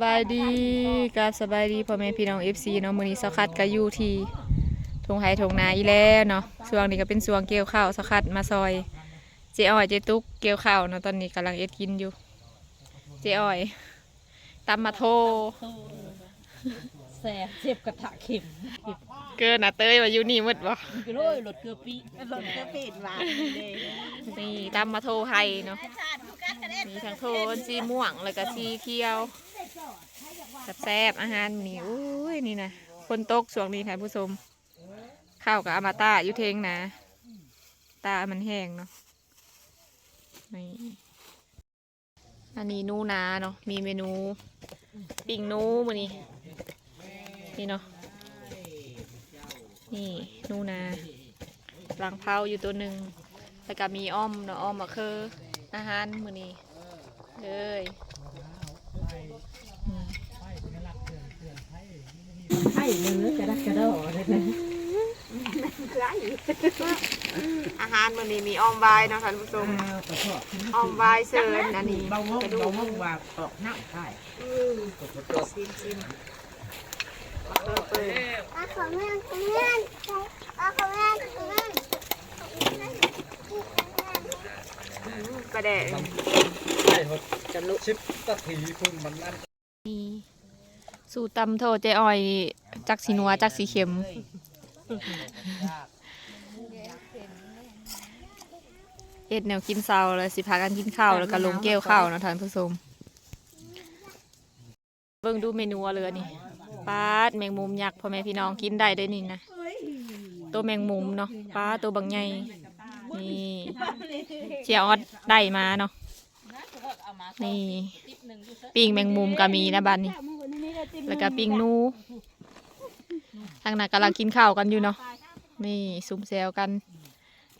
สบายดีกับสบายดีพ่อแม่พี่น้อง FC เนาะมื้อนี้สคัดก็อยู่ที่ทงไห้ทงนาอีแล้วเนาะช่วงนี้ก็เป็นช่วงเกี่ยวข้าวสคัดมาซอย เจ๊อ้อยเจ๊ตุ๊กเกี่ยวข้าวเนาะตอนนี้กำลังเอ็ดกินอยู่ เจ๊อ้อยตำมาโทแสบเจ็บกระทะเข็มเกินอะเต้ยว่าอยู่นี่หมืดบ่กิโลรถเกลือปีรถก็ปิดหวานเลยนี่ตำมาโทไห้เนาะมีทั้งโทนสีม่วงแล้วก็สีเขียว แซ่บๆอาหารนี่อุ้ยนี่นะคนตกช่วงนี้ท่านผู้ชมข้าวกับอมตะอยู่เทงนะ ตามันแห้งเนาะนี่อันนี้นูนาเนาะมีเมนูปิ้งนูมือนี้นี่เนาะนี่นูนาลังเผาอยู่ตัวหนึ่งแล้วก็มีอ้อมเนาะอ้อมมะคืออาหารมือนี้เลย ไข่เนื้อกระดักกระดอเลยนะอาหารมือนี้มีอ้อมบายเนาะท่านผู้ชมอ้อมบายเซิร์นอันนี้เบาห้องกระดูเบากห้องว่าตอกน้ำใช่ชิมชิมมะเขือเปิดอาของแม่ของแม่อาของแม่ของแม่กระแดะจะลุชิปตะถีคุณมันนั่นนี่ สูตรตำโทเจออยนี่จักสีนัวจักสีเข็ม เอ็ดแนวกินเซาเลยสิพากันกินข้าวแล้วก็ลงแก้วข้าวเนาะท่านผู้ชมเบิ่งดูเมนูเลยนี่ปลาดแมงมุมยักษ์พ่อแม่พี่น้องกินได้เด้วยนี่นะตัวแมงมุมเนาะปลาตัวบางใหญ่นี่เจียออดได้มาเนาะนี่ปิ้งแมงมุมก็มีนะบ้านนี้ แล้วก็ปิ้งหนูทางนั้นกำลังกินข้าวกันอยู่เนาะนี่ซุ่มแซวกัน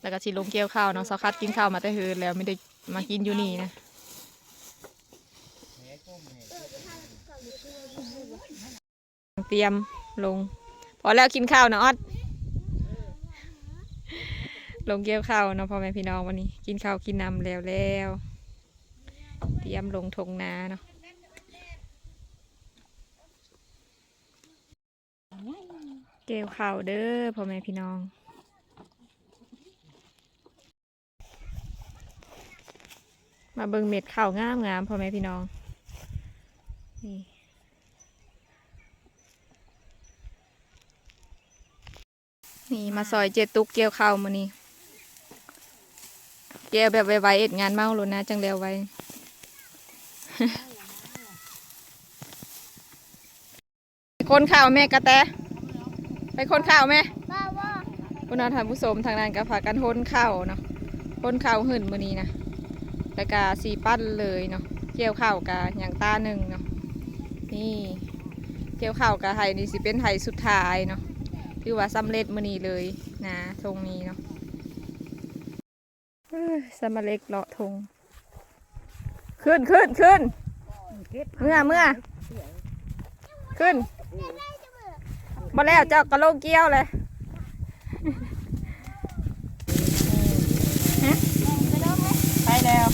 แล้วก็สิลงเกี่ยวข้าวเนาะสคัดกินข้าวมาแต่เฮือนแล้วไม่ได้มากินอยู่นี่นะเตรียมลง พอแล้วกินข้าวนะออดลงเกี่ยวข้าวเนาะพ่อแม่พี่น้องวันนี้ กินข้าวกินน้ำแล้วแล้ว เตรียมลงทงนาเนาะ เกี่ยวข้าวเด้อพ่อแม่พี่น้อง มาเบิ่งเม็ดข้าวงามงามพ่อแม่พี่น้อง นี่นี่มาซอยเจตุกเกี่ยวข้าวมานี่เกี่ยวแบบไวๆเอ็ดงานเมาลุนะจังเร็วไว้ คนข้าวแม่กระแต ไปคนข้าวแม่บ้าว่าคุณอาท่านผู้ชมทางนั้นก็พากันทนข้าวเนาะทนข้าวหื่นมือนี้นะแล้วก็สีปั้นเลยเนาะเกี่ยวข้าวกะอย่างตาหนึ่งเนาะนี่เกี่ยวข้าวกะไทยนี่สิเป็นไทยสุดท้ายเนาะคือว่าสำเร็จมื้อนี้เลยนะทงนี้เนาะเอ้ยสำเร็จเลาะทงขึ้นขึ้นขึ้นเมื่อเมื่อขึ้น มาแล้วเจ้ากระโลกเกี้ยวเลยไปแล้ว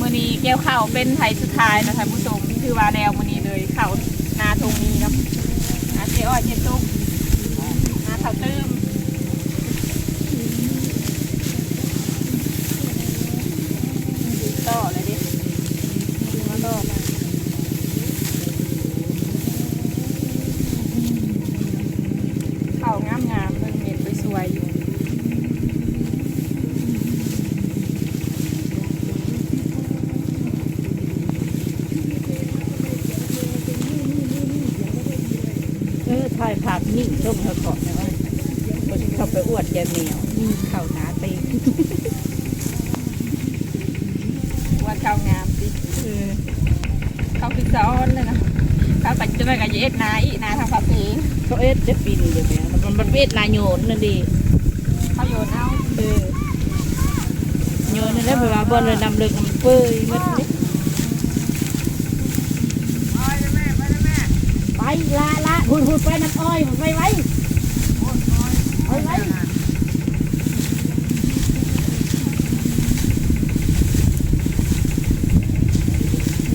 มือนี้เกี้ยวข้าวเป็นไทยสุดท้ายนะท่านผู้ชมคือว่าแล้วมือนี้เลยข้าวนาทงนี้เนาะนาเจ๊อ้อยเจ๊ตุ๊กนาข้าวตื้มต่อเลยดิมาต่อมาข้าวงามงามๆเบิ่งเม็ดสวยๆอยู่ เออถ่ายภา พนิ่งช่วงเธอก่อนนะว่าคนเข้าไปอวดแกแมวนี่เข่าหนาต็งว่าเข้างามสิคือเข้าพิซซ่าอนเลยนะเข้าวปัจจุบันกับเย็ดนาอีนาทางภาษีเขาเอ็ดจะปีนเดี๋ยวแม่มันมันเวทนายโยนนั่นดีเขาโยนเอาเออโยนนั่นแหละเพราะว่าบอลเลยนำเลิกมันเปื่อยมันนี่ ละละหุ่นหุ่นไปน้ำอ้อยไปไว้ไปไว้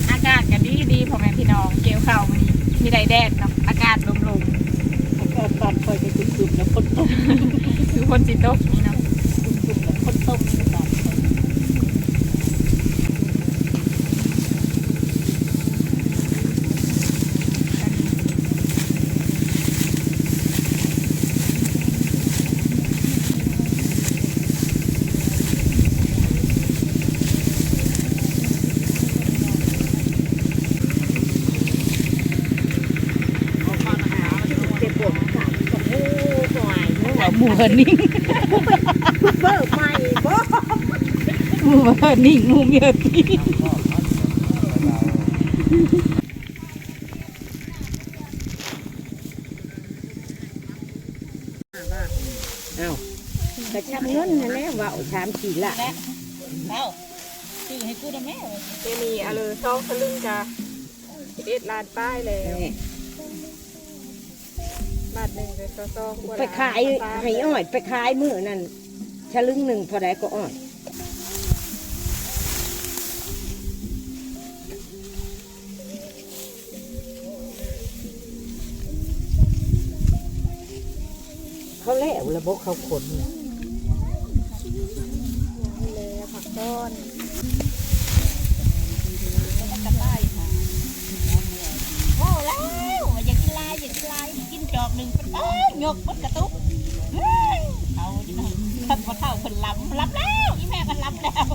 อากาศก็ดีดีพ่อแม่พี่แดดเนาะอากาศลมก็ตอนคอยจะจุดๆแล้วคนต้มๆคือคนสิตกนี่เนาะ จุดๆแล้วคนต้มตอนคอย เจ็บปวดขาโอ้โหหน่อย ไม่ไหวหมูเหินนิ่งเบิกใหม่บ่มูเหินนิ่งมูเมียตีกระชับเงินนั่นแหละว่าเอาชามสี่ละแล้วซื้อให้กูได้ไหมเจมีอะเลยซองสลึงจะสิบเอ็ดลานป้ายแล้ว บาทหนึ่งเลยซอซองบัวไปขายให้อ้อย ไปขายมื้อนั่นชะลึงหนึ่งพอได้ก็อ้อยเขาแล้วระบบเขาขนเลยผักต้น โอ้แล้วอยากกินลายอยากกินลายกินจอกหนึ่งเป็นเอ้ ยยกบดกระตุกเอาดิน้องท่านพอเท่าเพิ่นลำลำแล้วอีแม่ก็ลำแล้ว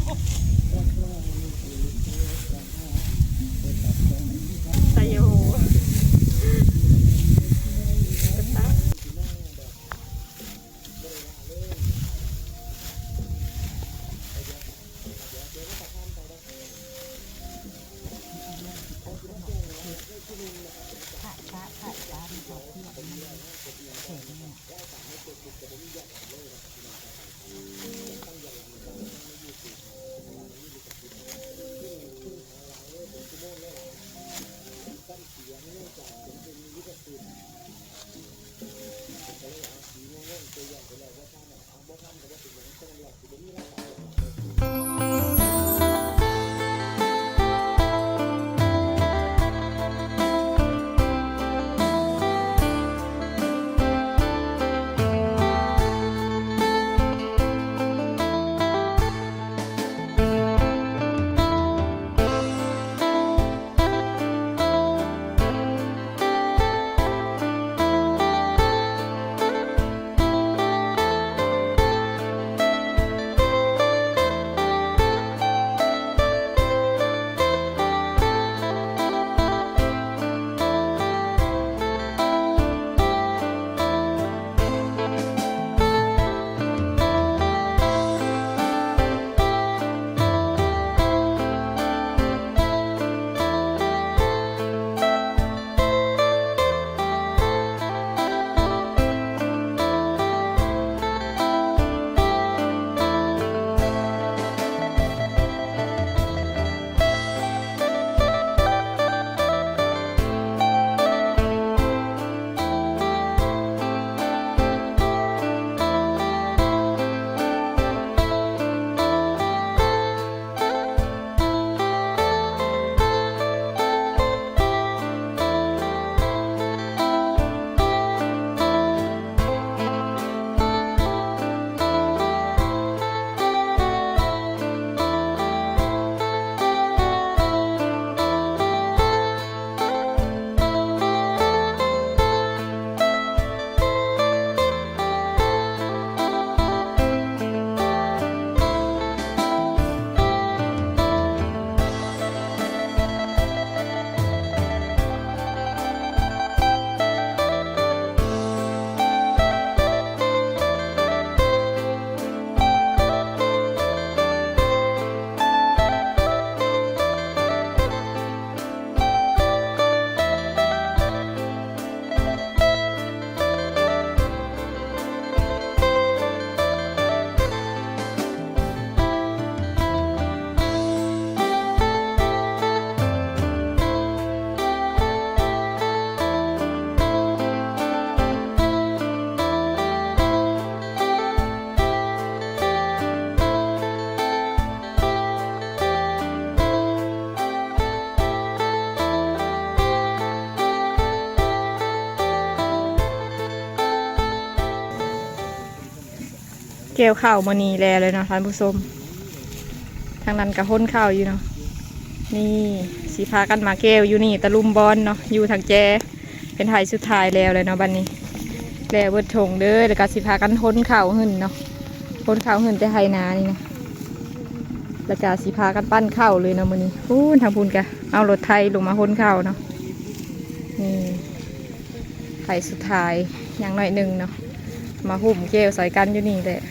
เกี่ยวข้าวมานีแลเลยเนาะท่านผู้ชมทางนั้นก็ห้นข้าวอยู่เนาะนี่สีพากันมาแก้วอยู่นี่ตะลุมบอลเนาะอยู่ทางแจเป็นไทยสุดท้ายแล้วเลยเนาะบันนี้แล้วเบิดถงเด้อแล้วก็สีพากันห้นข้าวหึ่นเนาะห้นข้าวหึ่นแต่ไทยนานี่นะแล้วก็สีพากันปั้นข้าวเลยเนาะมื้อนี้พูนทางพูนกะเอารถไทยลงมาห้นข้าวเนาะนี่ไทยสุดท้ายอย่างหน่อยหนึ่งเนาะมาหุ่มเกลใส่กันอยู่นี่แหละ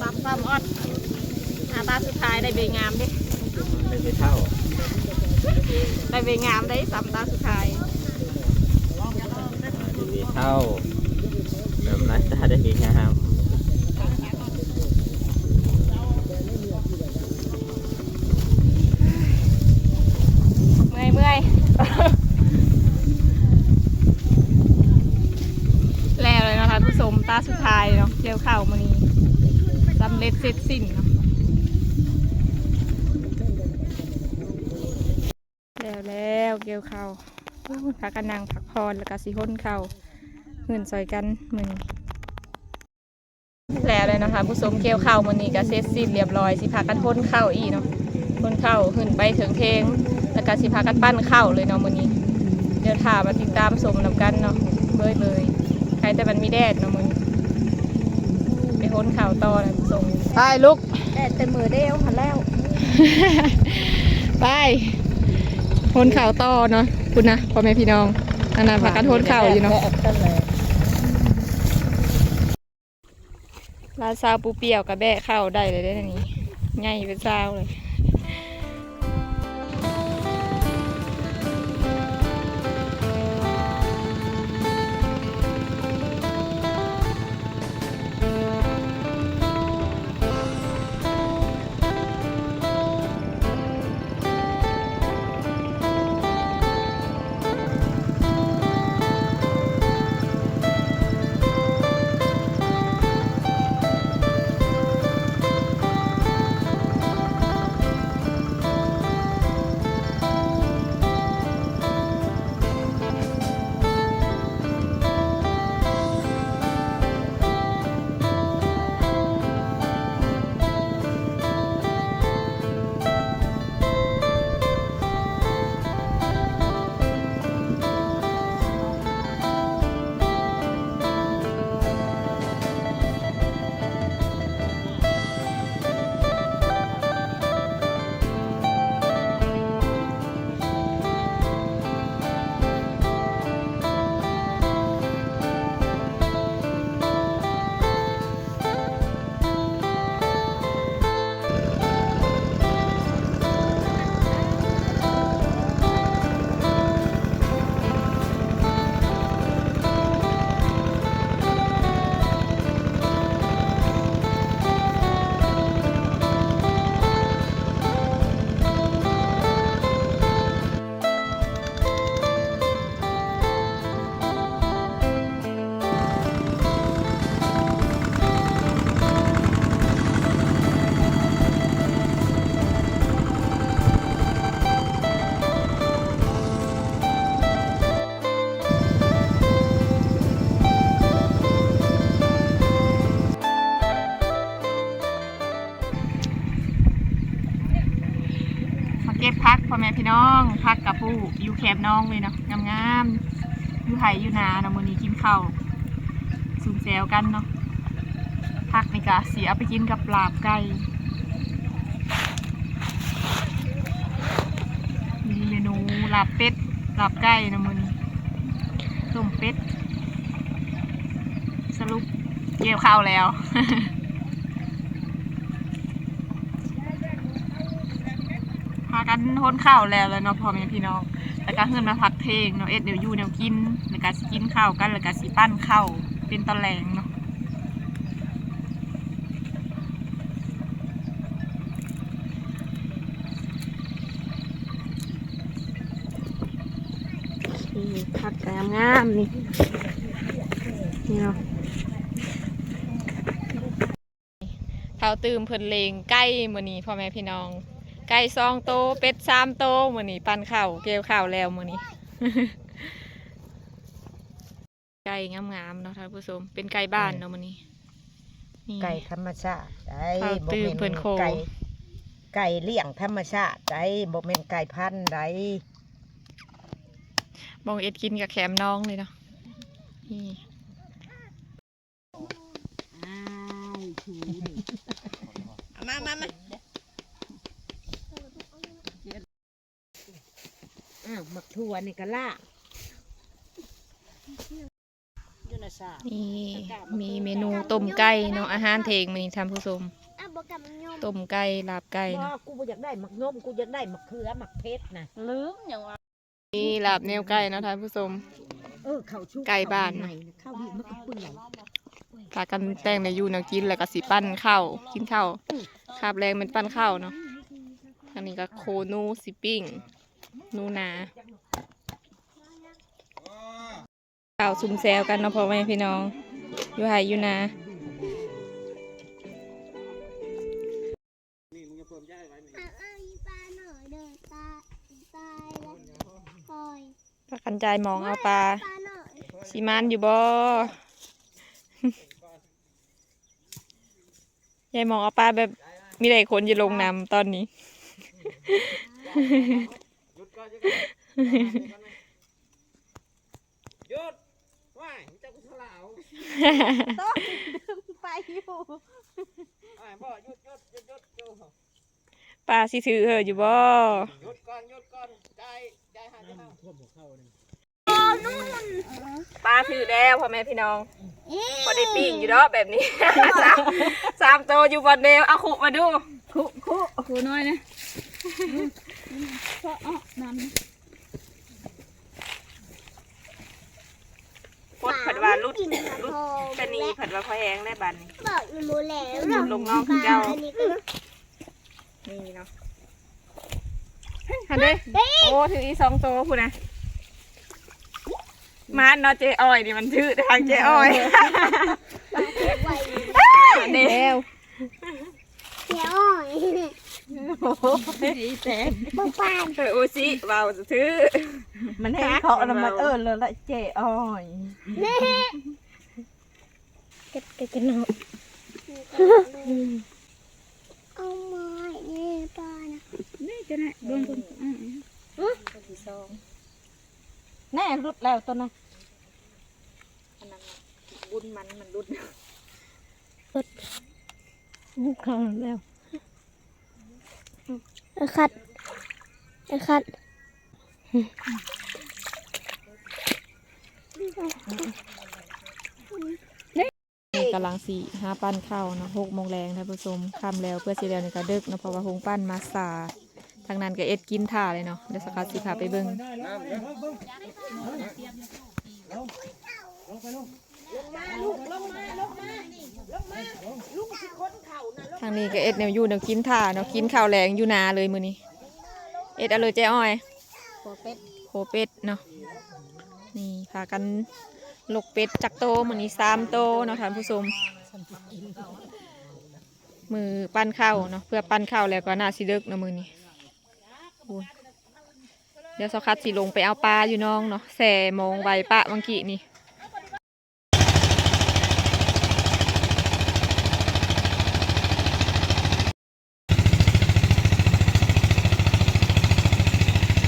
ซ้ำซ้ำออดอาตา สุดท้ายได้เบงามเด้ไม่ใช่เท่าได้เบงามได้ซ้ำตาสุดท้ายดีเท่าแบบนั้นจะได้ดีงามเมื่อยเมื่อยแล้วเลยนะคะผู้ชมตาสุดท้ายเนาะเกี่ยวข้าวมานี้สำเร็จเสร็จสิ้นเนาะแล้วแล้วเกี่ยวข้าวอู้พักกันนั่งพักพรแล้วก็สิห้นข้าวเงินซอยกันมือนี้แล้วเลยนะคะผู้ชมเกี่ยวข้าวมันนี้ก็เสร็จสิ้นเรียบร้อยสิพากันห้นข้าวอีกเนาะห้นข้าวขึ้นไปถึงเพลงแล้วก็สิพากันปั้นข้าวเลยเนาะมื้อนี้ เดี๋ยวถามมาติดตามชมนำกันเนาะเบยเบยใครแต่มันมีแดดเนาะมึงไปโหนข่าวต่อนะส่งไปลุกแต่แต่มือเดียวหันแล้ว ไป โหนข่าวต่อเนาะคุณนะพ่อแม่พี่น้องอันนั้นพากันโหนข่าวอยู่เนาะลาซาวปูเปียวกับแบะข้าวได้เลยได้นี้ง่ายเป็นซาวเลย น้องพักกับผู้อยู่แคบน้องเลยเนาะงามๆอยู่ไห่อยู่นาเนาะมื้อนี้กินข้าวสูงแซวกันเนาะพักนี่ก็เสียไปกินกับลาบไก่มีเมนูลาบเป็ดลาบไก่นาะมื้อนี้ต้มเป็ด สรุปเกี่ยวข้าวแล้วากันทนข้าวแล้วแล้วเนาะพ่อแม่พี่น้อง แล้วก็เฮือนมาพักเพลงเนาะเอ็ดเดี๋ยวยู่แนวกิน แล้วก็สิกินข้าวกัน แล้วก็สิปั้นข้าวเป็นตะแลงเนาะผักงามนี่ นี่เนาะเขาตื่มเพลินเลงใกล้มือนี้พ่อแม่พี่น้อง ไก่ซองโตเป็ดสามโตมื้อนี้ปั่นข้าวเกี่ยวข้าวแล้วมื้อนี้ไก่งามๆเนาะท่านผู้ชมเป็นไก่บ้านเนาะมื้อนี้นี่ไก่ธรรมชาติได้ข้าวบ่ตื้อแม่นเพิ่นโคไก่ไก่เลี้ยงธรรมชาติได้บ่แม่นไก่พันธุ์ได้บองเอ็ดกินกับแคมน้องเลยเนาะนี่มามามา อ้าวหมักถั่วนี่ก็ล่าอยู่ในสานี่มีเมนูต้มไก่เนาะอาหารเทงมื้อนี้ท่านผู้ชมอะบอกกับโยมต้มไก่ลาบไก่บ่เนาะกูบ่อยากได้หมักนมกูอยากได้หมักเขือหมักเพชรนะลืมอย่างว่านี่ลาบแนวไก่เนาะท่านผู้ชม เออข้าวชุบไก่บ้านข้วใหม่ะข้าวดีมันก็เปื่อยพากันแต่งในยูแนวกินแล้วก็สิปั้นข้าวกินข้าวคาบแรงเป็นปั้นข้าวเนาะอันนี้ก็โคนูสิปิ้ง นูนาข้าวซุ่มแซวกันเนาะพ่อแม่พี่น้อง อยู่ไห้อยู่นาอะอะอีปลาหน่อยเดินตาตายแล้วคอยพากันใจายมองเอาปลาปลาหน่อยสิมันอยู่บ่ยายมองเอาปลาแบบมีแต่คนจะลงน้ำตอนนี้หยุดก่ อนหยุดก่อนหยุดว่ายเจ้ากุศลาวไปอยู่ว่ายบ่หยุดหยุดหยุดหยุดหยุดปลาสิถือเอออยู่บ่หยุดก่อนหยุดก่อนใจใจหายใจเข้าท่วมหัวเข้านี่ปลาถือแล้วพ่อแม่พี่น้องพอได้ปิ้งอยู่เนาะแบบนี้สามสามโตวอยู่บนเดวเอาขุมาดูคุคุคุน้อยนะ ก็อ๋อน้ำพดผัดว่ารุดกินรุดโคชะนีผัดว่าพอแห้งได้บันบอกอีหมูแล้วลงน้องคือเจ้าอันนี้ก็นี่เนาะฮันเด้โอ้ถืออีสองโตวพูดนะมาเนาะเจอ้อยนี่มันถือทางเจอ้อยไว้เด้วเดี๋ย วอ่อยดีแต่ปงปานเออโอซิเบาจะถือมันให้เคาแล้วมันเออเลยละเจอ้อยนี่เก็บกันหน่อเอาไม้นี่ปานะนี่จะไหนเบ่งเบิ่งอืมแน่รุดแล้วตัวนั้นบุญมันมันรุดรุดเขาแล้ว ไอ้คัดไอ้คัดกำลังสี่ห้าปั้นเข้านะหกโมงแรงท่านผู้ชมค่ำแล้วเพื่อสิแล้วในี่ก็ดึกนะเพราะว่าหงปั้นมาสาทางนั้นก็เอ็ดกินท่าเลยเนาะเดี๋ยวสกัดสิพาไปเบิ่ง ทางนี้ก็เอ็ดแนวอยู่แนวกินท่าเนาะกินข้าวแรงอยู่นาเลยมื้อนี้เอ็ดเอาเลยเจ้อ้อยโคเป็ดโคเป็ดเนาะนี่พากันลกเป็ดจักโตมื้อนี้สามโตเนาะท่านผู้ชมมือปั้นข้าวเนาะเพื่อปั้นข้าวแล้วก็น่าสิเลิกเนาะมือนี้โอ้ยเดี๋ยวสคัดสิลงไปเอาปลาอยู่น้องเนาะแส่โมงไวปะเมื่อกี้นี่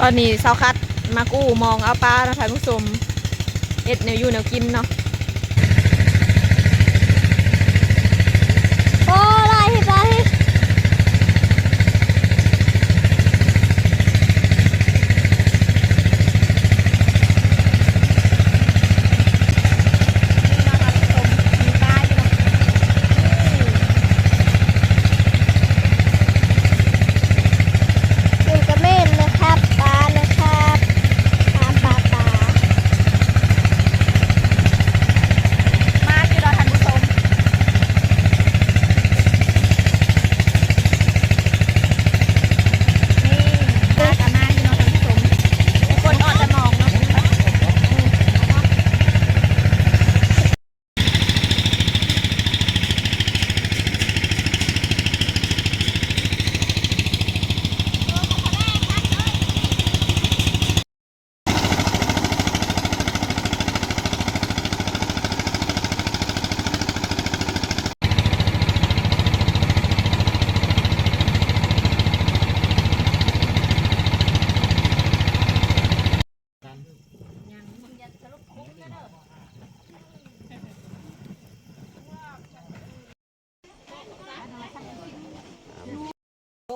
อนนี้สาวคัดมากู้มองเอาปลาเนาะท่านผู้ชมเอ็ดแนวอยู่แนวกินเนาะ โอ้ลายพี่ปลาพี่ อยู่กับแม่นะครับปลานะครับปลาปลาปลา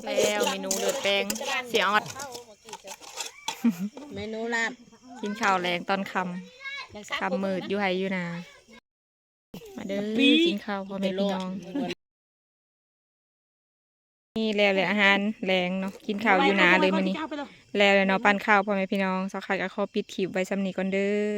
แล้วเมนูเลือดแปลง เสียออดเมนูลาบกินข้าวแรงตอนคำคำมืดอยู่ไฮอยู่นามาเด้อกินข้าวพ่อแม่พี่น้อง นี่แล้วเลยอาหารแรงเนาะกินข้าวอยู่นาเลยมื้อนี้แล้วเลยเนาะปั้นข้าวพ่อแม่พี่น้องสักคักก็ขอปิดคลิปไว้สำนีก่อนเด้อ